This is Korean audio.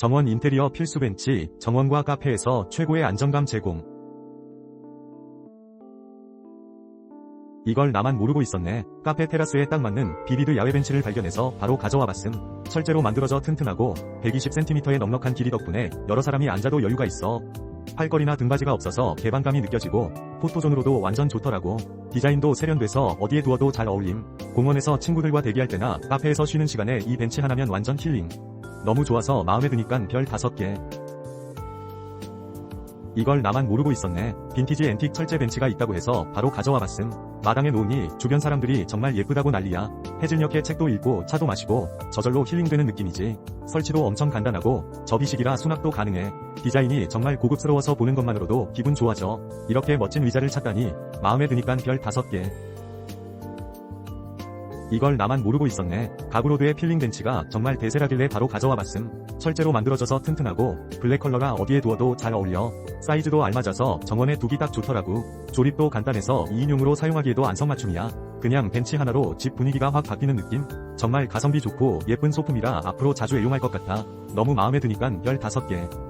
정원 인테리어 필수 벤치, 정원과 카페에서 최고의 안정감 제공. 이걸 나만 모르고 있었네. 카페 테라스에 딱 맞는 비비드 야외 벤치를 발견해서 바로 가져와 봤음. 철제로 만들어져 튼튼하고 120cm의 넉넉한 길이 덕분에 여러 사람이 앉아도 여유가 있어. 팔걸이나 등받이가 없어서 개방감이 느껴지고 포토존으로도 완전 좋더라고. 디자인도 세련돼서 어디에 두어도 잘 어울림. 공원에서 친구들과 대기할 때나 카페에서 쉬는 시간에 이 벤치 하나면 완전 힐링. 너무 좋아서 마음에 드니깐 별 5개. 이걸 나만 모르고 있었네. 빈티지 앤틱 철제 벤치가 있다고 해서 바로 가져와 봤음. 마당에 놓으니 주변 사람들이 정말 예쁘다고 난리야. 해질녘에 책도 읽고 차도 마시고 저절로 힐링되는 느낌이지. 설치도 엄청 간단하고 접이식이라 수납도 가능해. 디자인이 정말 고급스러워서 보는 것만으로도 기분 좋아져. 이렇게 멋진 의자를 찾다니 마음에 드니깐 별 5개. 이걸 나만 모르고 있었네. 가구로드의 필링 벤치가 정말 대세라길래 바로 가져와 봤음. 철제로 만들어져서 튼튼하고 블랙 컬러가 어디에 두어도 잘 어울려. 사이즈도 알맞아서 정원에 두기 딱 좋더라고. 조립도 간단해서 2인용으로 사용하기에도 안성맞춤이야. 그냥 벤치 하나로 집 분위기가 확 바뀌는 느낌? 정말 가성비 좋고 예쁜 소품이라 앞으로 자주 애용할 것 같아. 너무 마음에 드니깐 별 5개.